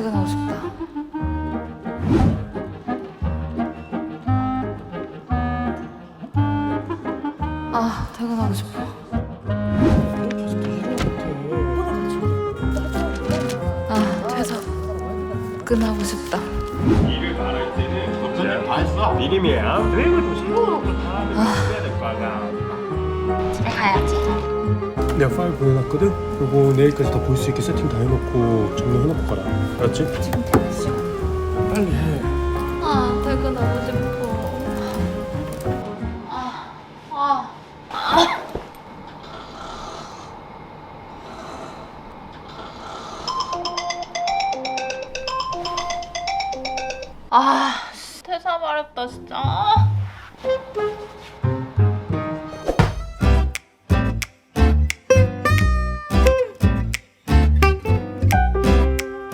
퇴근하고 싶다. 아, 퇴근하고 싶어. 아, 퇴근하고 싶다. 일을 말할 때는 미림이야. 왜 이렇게 신고를 다 하는 내가 파일 보내놨거든? 그리고 내일까지 다 볼 수 있게 세팅 다 해놓고 정리해놓을 거라 알았지? 지금 시간. 빨리 해 아 퇴근하고 싶어. 아, 아. 아, 씨, 퇴사 말했다 진짜. 아.